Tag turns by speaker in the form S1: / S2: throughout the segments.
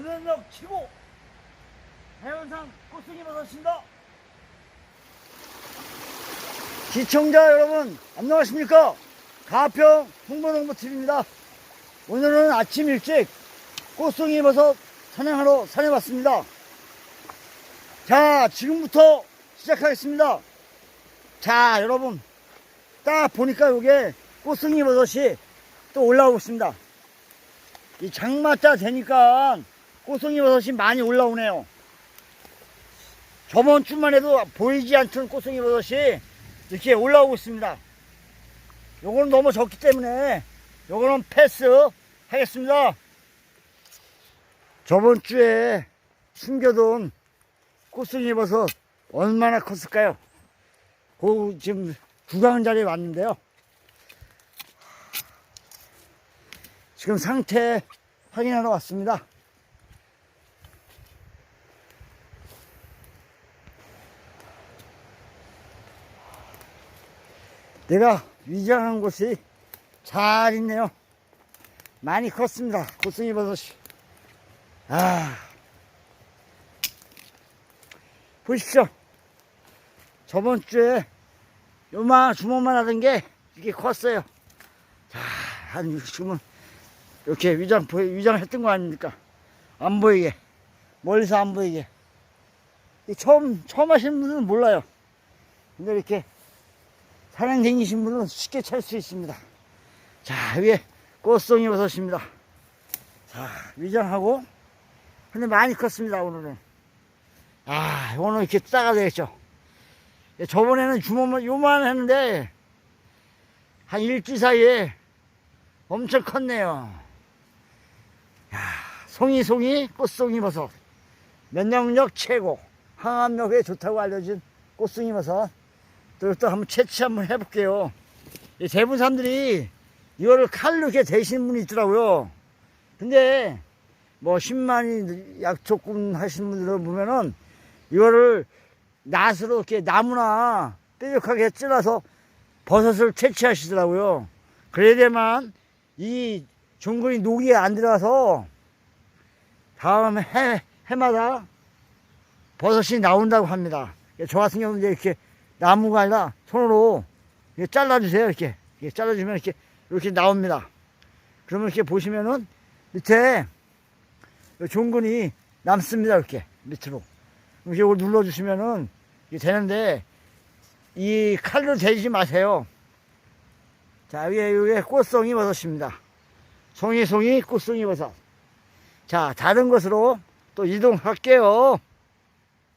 S1: 면역력 최고 해운상 꽃송이 버섯입니다. 시청자 여러분 안녕하십니까? 가평 홍보농부TV입니다. 오늘은 아침 일찍 꽃송이 버섯 사냥하러 산에 왔습니다. 자 지금부터 시작하겠습니다. 자 여러분 딱 보니까 요게 꽃송이 버섯이 또 올라오고 있습니다. 이 장마자 되니까 꽃송이 버섯이 많이 올라오네요 저번 주만 해도 보이지 않던 꽃송이 버섯이 이렇게 올라오고 있습니다. 요거는 너무 적기 때문에 요거는 패스 하겠습니다. 저번 주에 숨겨둔 꽃송이 버섯 얼마나 컸을까요? 그 지금 구강 자리에 왔는데요. 지금 상태 확인하러 왔습니다. 내가 위장한 곳이 잘 있네요. 많이 컸습니다. 고승이 버섯이. 아. 보십시오. 저번 주에 요만 주먹만 하던 게 이게 컸어요. 자, 한 지금은 이렇게 위장, 위장했던 거 아닙니까? 안 보이게. 멀리서 안 보이게. 이 처음, 처음 하시는 분들은 몰라요. 근데 이렇게 사냥 댕기신 분은 쉽게 찾을 수 있습니다. 자, 위에 꽃송이 버섯입니다. 자, 위장하고. 근데 많이 컸습니다, 오늘은. 아, 오늘 이렇게 따가 되겠죠. 저번에는 주먹만 요만 했는데, 한 일주 사이에 엄청 컸네요. 야, 송이, 송이, 꽃송이 버섯. 면역력 최고. 항암력에 좋다고 알려진 꽃송이 버섯. 또, 또 한번 채취 한번 해볼게요. 이 대부분 사람들이 이거를 칼로 이렇게 대시는 분이 있더라고요. 근데 뭐 10만이 약초꾼 하시는 분들을 보면은 이거를 낫으로 이렇게 나무나 뾰족하게 찔러서 버섯을 채취하시더라고요. 그래야만 이 종근이 녹이 안 들어가서 다음 해, 해마다 버섯이 나온다고 합니다. 저 같은 경우는 이제 이렇게 나무가 아니라 손으로 이렇게 잘라주세요. 이렇게. 이렇게 잘라주면 이렇게, 이렇게 나옵니다. 그러면 이렇게 보시면은 밑에 요 종근이 남습니다. 이렇게 밑으로. 이걸 눌러주시면은 되는데 이 칼로 대지 마세요. 자, 위에, 위에 꽃송이 버섯입니다. 송이, 송이, 꽃송이 버섯. 자, 다른 것으로 또 이동할게요.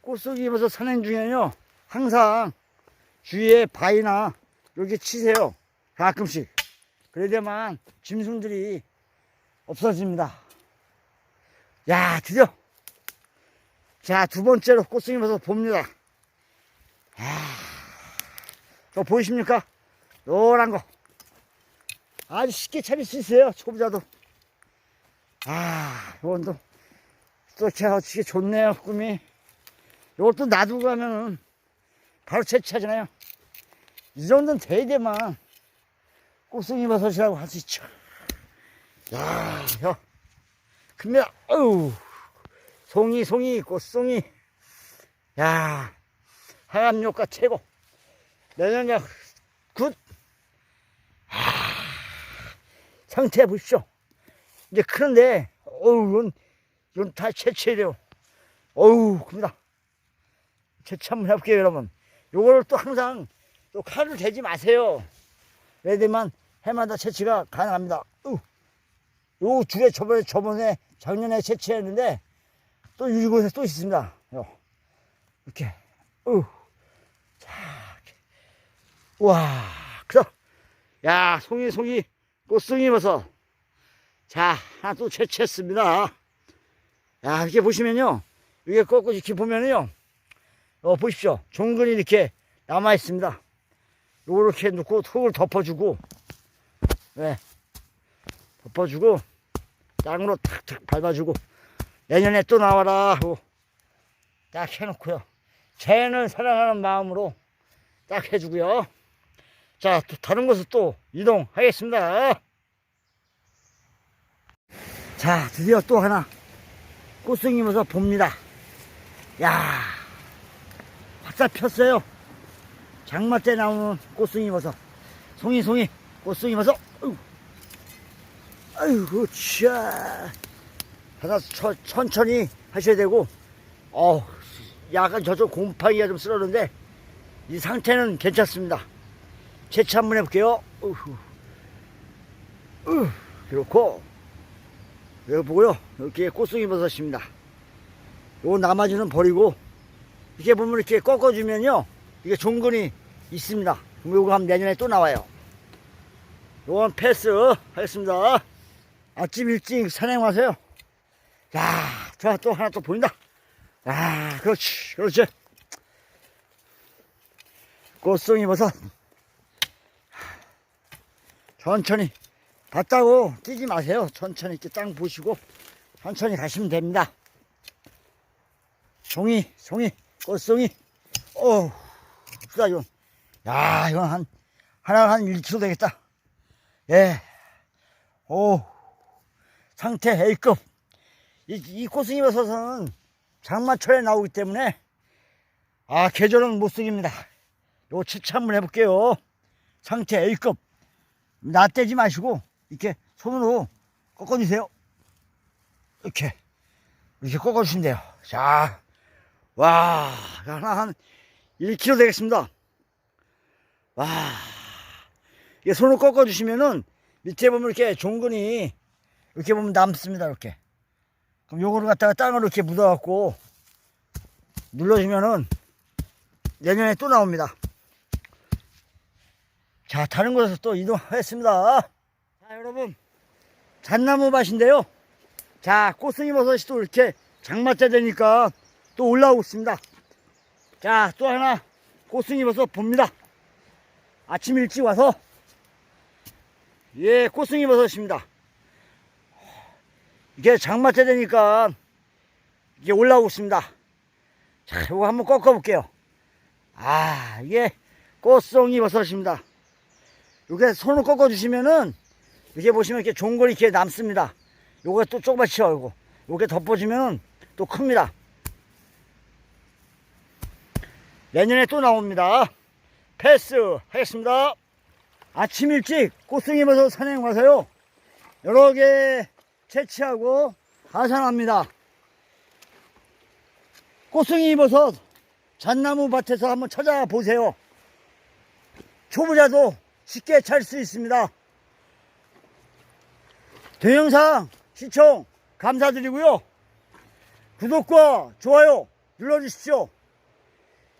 S1: 꽃송이 버섯 산행 중에는요, 항상 주위에 바위나 이렇게 치세요. 가끔씩. 그래야만 짐승들이 없어집니다. 야, 드디어. 자, 두 번째로 꽃송이 버섯 봅니다. 아, 저 보이십니까? 노란 거. 아주 쉽게 차릴 수 있어요. 초보자도. 아, 이건 또, 또 제가 어떻게 좋네요, 꿈이. 이것도 놔두고 가면은 바로 채취하잖아요. 이 정도는 돼야 돼만 꽃송이 버섯이라고 할 수 있죠. 야, 야, 큽니다. 어우, 송이, 송이, 꽃송이. 야, 항암효과 최고. 면역력 굿. 아, 상태 보십시오. 이제 크는데, 어우, 이건, 이건 다 채취해야 돼요. 어우, 큽니다. 채취 한번 해볼게요, 여러분. 요거를 또 항상 또 칼을 대지 마세요. 왜냐면 해마다 채취가 가능합니다. 으. 요 주에 저번에, 저번에 작년에 채취했는데 또 이곳에 또 있습니다. 요. 이렇게. 으. 자. 와, 그래. 야, 송이, 송이, 꽃송이 버섯. 자, 하나 또 채취했습니다. 야, 이렇게 보시면요. 이게 꺾고 이렇게 보면은요. 어, 보십시오. 종근이 이렇게 남아 있습니다. 요렇게 놓고 흙을 덮어주고, 네. 덮어주고, 땅으로 탁탁 밟아주고, 내년에 또 나와라 하고, 딱 해놓고요. 자연을 사랑하는 마음으로 딱 해주고요. 자, 또 다른 곳으로 또 이동하겠습니다. 자, 드디어 또 하나 버섯 봅니다. 야, 확살 폈어요. 장마 때 나오는 꽃송이 버섯. 송이 송이 꽃송이 버섯. 아이고, 아이고 차. 하나 천- 천천히 하셔야 되고, 어, 약간 저쪽 곰팡이가 좀 쓸었는데 이 상태는 괜찮습니다. 채취 한번 해볼게요. 우후. 우, 그렇고 여기 보고요. 이렇게 꽃송이 버섯입니다. 요 나머지는 버리고 이렇게 보면 이렇게 꺾어주면요. 이게 종근이 있습니다. 요거 하면 내년에 또 나와요. 요건 패스 하겠습니다. 아침 일찍 산행 와서요. 자, 자, 또 하나 또 보인다. 아, 그렇지, 그렇지. 꽃송이 버섯. 천천히 봤다고 뛰지 마세요. 천천히 이렇게 땅 보시고 천천히 가시면 됩니다. 송이, 송이, 꽃송이. 어, 크다 이건. 야, 이건 한 하나 한 1kg 되겠다. 예. 오, 상태 A급. 이, 이 꽃송이 버섯은 장마철에 나오기 때문에 아 계절은 못 쓰깁니다. 요 채취 한번 해볼게요. 상태 A급. 놔떼지 마시고 이렇게 손으로 꺾어주세요. 이렇게 이렇게 꺾어주시면 돼요. 자, 와 하나 한 1kg 되겠습니다. 와 이게 손으로 꺾어주시면은 밑에 보면 이렇게 종근이 이렇게 보면 남습니다. 이렇게 그럼 요거를 갖다가 땅으로 이렇게 묻어갖고 눌러주면은 내년에 또 나옵니다. 자, 다른 곳에서 또 이동하겠습니다. 자, 여러분. 잣나무 밭인데요. 자, 꽃송이 버섯이 또 이렇게 장마 때 되니까 또 올라오고 있습니다. 자, 또 하나 꽃송이 버섯 봅니다. 아침 일찍 와서 예, 꽃송이 버섯입니다. 이게 장마 때 되니까 이게 올라오고 있습니다. 자, 이거 한번 꺾어 볼게요. 아, 이게 꽃송이 버섯입니다. 이렇게 손을 꺾어 주시면은 이렇게 보시면 이렇게 종골이 이렇게 남습니다. 요거 또 조금씩 치워고 이렇게 덮어주면 또 큽니다. 내년에 또 나옵니다. 패스 하겠습니다. 아침 일찍 꽃송이 버섯 산행 와서요. 여러 개 채취하고 하산합니다. 꽃송이 버섯 잣나무 밭에서 한번 찾아보세요. 초보자도 쉽게 찾을 수 있습니다. 동영상 시청 감사드리고요. 구독과 좋아요 눌러주십시오.